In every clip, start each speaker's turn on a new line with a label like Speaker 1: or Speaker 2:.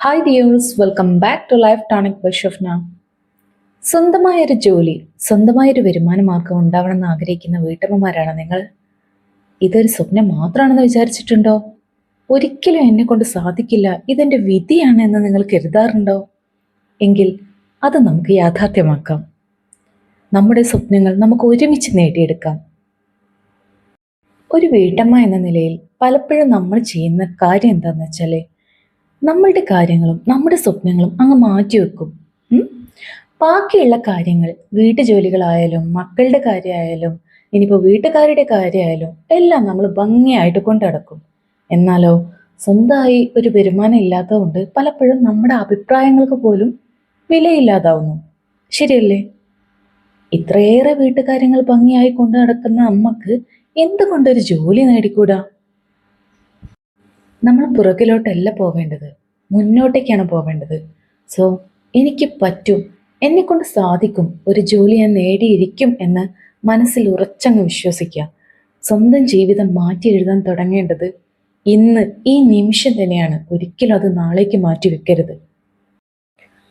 Speaker 1: Hi dears welcome back to Life Tonic by സ്വന്തമായൊരു ജോലി സ്വന്തമായൊരു വരുമാന മാർഗം ഉണ്ടാവണമെന്ന് ആഗ്രഹിക്കുന്ന വീട്ടമ്മമാരാണ് നിങ്ങൾ. ഇതൊരു സ്വപ്നം മാത്രമാണെന്ന് വിചാരിച്ചിട്ടുണ്ടോ? ഒരിക്കലും എന്നെ കൊണ്ട് സാധിക്കില്ല ഇതെന്റെ വിധിയാണ് എന്ന് നിങ്ങൾ കരുതാറുണ്ടോ? എങ്കിൽ അത് നമുക്ക് യാഥാർത്ഥ്യമാക്കാം. നമ്മുടെ സ്വപ്നങ്ങൾ നമുക്ക് ഒരുമിച്ച് നേടിയെടുക്കാം. ഒരു വീട്ടമ്മ എന്ന നിലയിൽ പലപ്പോഴും നമ്മൾ ചെയ്യുന്ന കാര്യം എന്താണെന്ന് വെച്ചാൽ നമ്മളുടെ കാര്യങ്ങളും നമ്മുടെ സ്വപ്നങ്ങളും അങ്ങ് മാറ്റിവെക്കും? ബാക്കിയുള്ള കാര്യങ്ങൾ വീട്ടുജോലികളായാലും മക്കളുടെ കാര്യമായാലും ഇനിയിപ്പോൾ വീട്ടുകാരുടെ കാര്യമായാലും എല്ലാം നമ്മൾ ഭംഗിയായിട്ട് കൊണ്ടടക്കും. എന്നാലോ സ്വന്തമായി ഒരു വരുമാനം ഇല്ലാത്തതുകൊണ്ട് പലപ്പോഴും നമ്മുടെ അഭിപ്രായങ്ങൾക്ക് പോലും വിലയില്ലാതാവുന്നു. ശരിയല്ലേ? ഇത്രയേറെ വീട്ടുകാര്യങ്ങൾ ഭംഗിയായി കൊണ്ടു നടക്കുന്ന അമ്മയ്ക്ക് എന്തുകൊണ്ടൊരു ജോലി നേടിക്കൂടാ? നമ്മൾ പുറകിലോട്ടല്ല പോവേണ്ടത്. മുന്നോട്ടേക്കാണ് പോവേണ്ടത്. സോ എനിക്ക് പറ്റും. എന്നെക്കൊണ്ട് സാധിക്കും. ഒരു ജോലി ഞാൻ നേടിയിരിക്കും എന്ന് മനസ്സിൽ ഉറച്ചങ്ങ് വിശ്വസിക്കുക. സ്വന്തം ജീവിതം മാറ്റി എഴുതാൻ തുടങ്ങേണ്ടത് ഇന്ന് ഈ നിമിഷം തന്നെയാണ്. ഒരിക്കലും അത് നാളേക്ക് മാറ്റി വെക്കരുത്.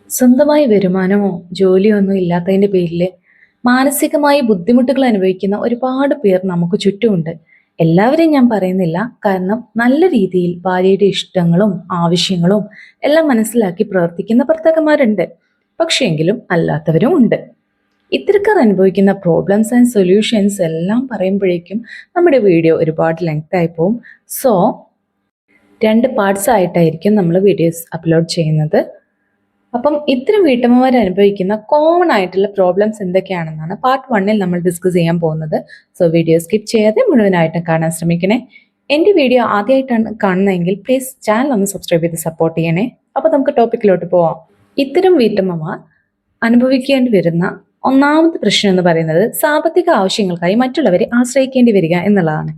Speaker 1: സ്വന്തമായി വരുമാനമോ ജോലിയോ ഒന്നും ഇല്ലാത്തതിന്റെ പേരിൽ മാനസികമായി ബുദ്ധിമുട്ടുകൾ അനുഭവിക്കുന്ന ഒരുപാട് പേർ നമുക്ക് ചുറ്റുമുണ്ട്. എല്ലാവരെയും ഞാൻ പറയുന്നില്ല. കാരണം നല്ല രീതിയിൽ ഭാര്യയുടെ ഇഷ്ടങ്ങളും ആവശ്യങ്ങളും എല്ലാം മനസ്സിലാക്കി പ്രവർത്തിക്കുന്ന ഭർത്താക്കന്മാരുണ്ട്. പക്ഷേങ്കിലും അല്ലാത്തവരും ഉണ്ട്. ഇത്തരക്കാർ അനുഭവിക്കുന്ന പ്രോബ്ലംസ് ആൻഡ് സൊല്യൂഷൻസ് എല്ലാം പറയുമ്പോഴേക്കും നമ്മുടെ വീഡിയോ ഒരുപാട് ലെങ്ത് ആയി പോവും. സോ രണ്ട് പാർട്സ് ആയിട്ടായിരിക്കും നമ്മൾ വീഡിയോസ് അപ്ലോഡ് ചെയ്യുന്നത്. അപ്പം ഇത്തരം വീട്ടമ്മമാർ അനുഭവിക്കുന്ന കോമൺ ആയിട്ടുള്ള പ്രോബ്ലംസ് എന്തൊക്കെയാണെന്നാണ് പാർട്ട് വണ്ണിൽ നമ്മൾ ഡിസ്കസ് ചെയ്യാൻ പോകുന്നത്. സോ വീഡിയോ സ്കിപ്പ് ചെയ്യാതെ മുഴുവനായിട്ടും കാണാൻ ശ്രമിക്കണേ. എന്റെ വീഡിയോ ആദ്യമായിട്ടാണ് കാണുന്നതെങ്കിൽ പ്ലീസ് ചാനൽ ഒന്ന് സബ്സ്ക്രൈബ് ചെയ്ത് സപ്പോർട്ട് ചെയ്യണേ. അപ്പോൾ നമുക്ക് ടോപ്പിക്കിലോട്ട് പോവാം. ഇത്തരം വീട്ടമ്മമാർ അനുഭവിക്കേണ്ടി വരുന്ന ഒന്നാമത്തെ പ്രശ്നം എന്ന് പറയുന്നത് സാമ്പത്തിക ആവശ്യങ്ങൾക്കായി മറ്റുള്ളവരെ ആശ്രയിക്കേണ്ടി വരിക എന്നുള്ളതാണ്.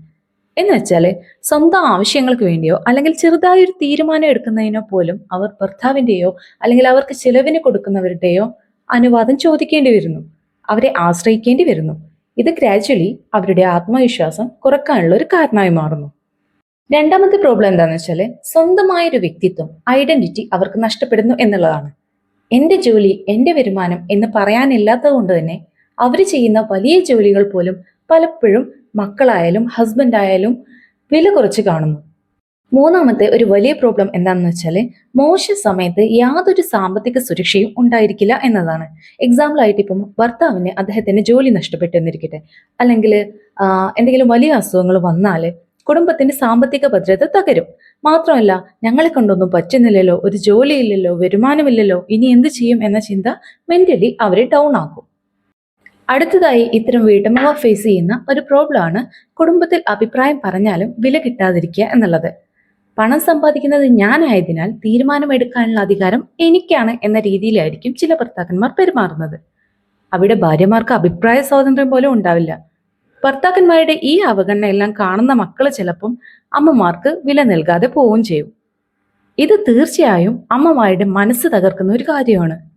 Speaker 1: എന്ന് വെച്ചാൽ സ്വന്തം ആവശ്യങ്ങൾക്ക് വേണ്ടിയോ അല്ലെങ്കിൽ ചെറുതായ ഒരു തീരുമാനം എടുക്കുന്നതിനോ പോലും അവർ ഭർത്താവിന്റെയോ അല്ലെങ്കിൽ അവർക്ക് ചിലവിന് കൊടുക്കുന്നവരുടെയോ അനുവാദം ചോദിക്കേണ്ടി വരുന്നു. അവരെ ആശ്രയിക്കേണ്ടി വരുന്നു. ഇത് ഗ്രാജ്വലി അവരുടെ ആത്മവിശ്വാസം കുറക്കാനുള്ള ഒരു കാരണമായി മാറുന്നു. രണ്ടാമത്തെ പ്രോബ്ലം എന്താണെന്ന് സ്വന്തമായ ഒരു വ്യക്തിത്വം ഐഡന്റിറ്റി അവർക്ക് നഷ്ടപ്പെടുന്നു എന്നുള്ളതാണ്. എന്റെ ജോലി എന്റെ വരുമാനം എന്ന് പറയാനില്ലാത്തത് കൊണ്ട് തന്നെ അവർ ചെയ്യുന്ന വലിയ ജോലികൾ പോലും പലപ്പോഴും മക്കളായാലും ഹസ്ബൻഡ് ആയാലും വില കുറച്ച് കാണുന്നു. മൂന്നാമത്തെ ഒരു വലിയ പ്രോബ്ലം എന്താണെന്ന് വെച്ചാൽ മോശ സമയത്ത് യാതൊരു സാമ്പത്തിക സുരക്ഷയും ഉണ്ടായിരിക്കില്ല എന്നതാണ്. എക്സാമ്പിൾ ആയിട്ട് ഇപ്പം ഭർത്താവിന് അദ്ദേഹത്തിന്റെ ജോലി നഷ്ടപ്പെട്ടു എന്നിരിക്കട്ടെ. അല്ലെങ്കിൽ എന്തെങ്കിലും വലിയ അസുഖങ്ങൾ വന്നാൽ കുടുംബത്തിന്റെ സാമ്പത്തിക ഭദ്രത തകരും. മാത്രമല്ല ഞങ്ങളെ കൊണ്ടൊന്നും പറ്റുന്നില്ലല്ലോ ഒരു ജോലിയില്ലല്ലോ വരുമാനമില്ലല്ലോ ഇനി എന്ത് ചെയ്യും എന്ന ചിന്ത മെന്റലി അവരെ ഡൗൺ ആക്കും. അടുത്തതായി ഇത്തരം വീട്ടമ്മമാർ ഫേസ് ചെയ്യുന്ന ഒരു പ്രോബ്ലം ആണ് കുടുംബത്തിൽ അഭിപ്രായം പറഞ്ഞാലും വില കിട്ടാതിരിക്കുക എന്നുള്ളത്. പണം സമ്പാദിക്കുന്നത് ഞാനായതിനാൽ തീരുമാനമെടുക്കാനുള്ള അധികാരം എനിക്കാണ് എന്ന രീതിയിലായിരിക്കും ചില ഭർത്താക്കന്മാർ പെരുമാറുന്നത്. അവിടെ ഭാര്യമാർക്ക് അഭിപ്രായ സ്വാതന്ത്ര്യം പോലും ഉണ്ടാവില്ല. ഭർത്താക്കന്മാരുടെ ഈ അവഗണന എല്ലാം കാണുന്ന മക്കൾ ചിലപ്പം അമ്മമാർക്ക് വില നൽകാതെ പോവുകയും ചെയ്യും. ഇത് തീർച്ചയായും അമ്മമാരുടെ മനസ്സ് തകർക്കുന്ന ഒരു കാര്യമാണ്.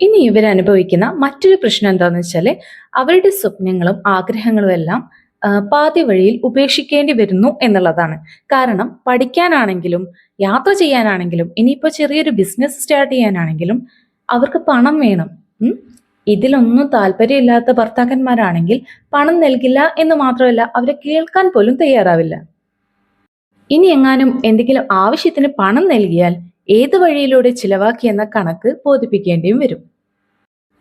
Speaker 1: ഇനി ഇവർ അനുഭവിക്കുന്ന മറ്റൊരു പ്രശ്നം എന്താണെന്ന് വെച്ചാൽ അവരുടെ സ്വപ്നങ്ങളും ആഗ്രഹങ്ങളും എല്ലാം പാതി വഴിയിൽ ഉപേക്ഷിക്കേണ്ടി വരുന്നു എന്നുള്ളതാണ്. കാരണം പഠിക്കാനാണെങ്കിലും യാത്ര ചെയ്യാനാണെങ്കിലും ഇനിയിപ്പോൾ ചെറിയൊരു ബിസിനസ് സ്റ്റാർട്ട് ചെയ്യാനാണെങ്കിലും അവർക്ക് പണം വേണം. ഇതിലൊന്നും താല്പര്യമില്ലാത്ത ഭർത്താക്കന്മാരാണെങ്കിൽ പണം നൽകില്ല എന്ന് മാത്രമല്ല അവരെ കേൾക്കാൻ പോലും തയ്യാറാവില്ല. ഇനി എങ്ങാനും എന്തെങ്കിലും ആവശ്യത്തിന് പണം നൽകിയാൽ ഏത് വഴിയിലൂടെ ചിലവാക്കി എന്ന കണക്ക് ബോധിപ്പിക്കേണ്ടിയും വരും.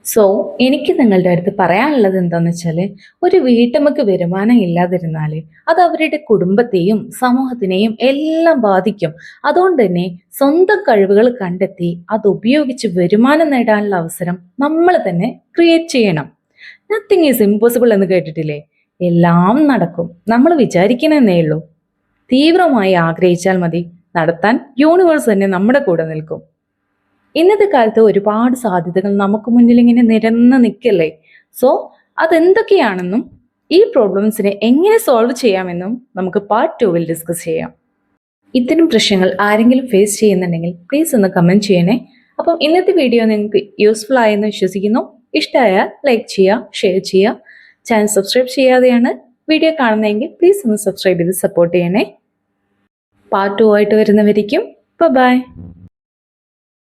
Speaker 1: സോ എനിക്ക് നിങ്ങളുടെ അടുത്ത് പറയാനുള്ളത് എന്താണെന്ന് വെച്ചാൽ ഒരു വീട്ടമ്മക്ക് വരുമാനം ഇല്ലാതിരുന്നാൽ അത് അവരുടെ കുടുംബത്തെയും സമൂഹത്തിനെയും എല്ലാം ബാധിക്കും. അതുകൊണ്ട് തന്നെ സ്വന്തം കഴിവുകൾ കണ്ടെത്തി അത് ഉപയോഗിച്ച് വരുമാനം നേടാനുള്ള അവസരം നമ്മൾ തന്നെ ക്രിയേറ്റ് ചെയ്യണം. നത്തിങ് ഈസ് ഇമ്പോസിബിൾ എന്ന് കേട്ടിട്ടില്ലേ? എല്ലാം നടക്കും. നമ്മൾ വിചാരിക്കണമെന്നേ ഉള്ളൂ. തീവ്രമായി ആഗ്രഹിച്ചാൽ മതി. നടത്താൻ യൂണിവേഴ്സ് തന്നെ നമ്മുടെ കൂടെ നിൽക്കും. ഇന്നത്തെ കാലത്ത് ഒരുപാട് സാധ്യതകൾ നമുക്ക് മുന്നിൽ ഇങ്ങനെ നിരന്ന് നിൽക്കല്ലേ? സോ അതെന്തൊക്കെയാണെന്നും ഈ പ്രോബ്ലംസിനെ എങ്ങനെ സോൾവ് ചെയ്യാമെന്നും നമുക്ക് പാർട്ട് ടൂവിൽ ഡിസ്കസ് ചെയ്യാം. ഇത്തരം പ്രശ്നങ്ങൾ ആരെങ്കിലും ഫേസ് ചെയ്യുന്നുണ്ടെങ്കിൽ പ്ലീസ് ഒന്ന് കമന്റ് ചെയ്യണേ. അപ്പം ഇന്നത്തെ വീഡിയോ നിങ്ങൾക്ക് യൂസ്ഫുൾ ആയെന്ന് വിശ്വസിക്കുന്നു. ഇഷ്ടമായാൽ ലൈക്ക് ചെയ്യുക ഷെയർ ചെയ്യുക. ചാനൽ സബ്സ്ക്രൈബ് ചെയ്യാതെയാണ് വീഡിയോ കാണുന്നതെങ്കിൽ പ്ലീസ് ഒന്ന് സബ്സ്ക്രൈബ് ചെയ്ത് സപ്പോർട്ട് ചെയ്യണേ. പാർട്ട് ടു ആയിട്ട് വരുന്നവരിക്കും. ബൈ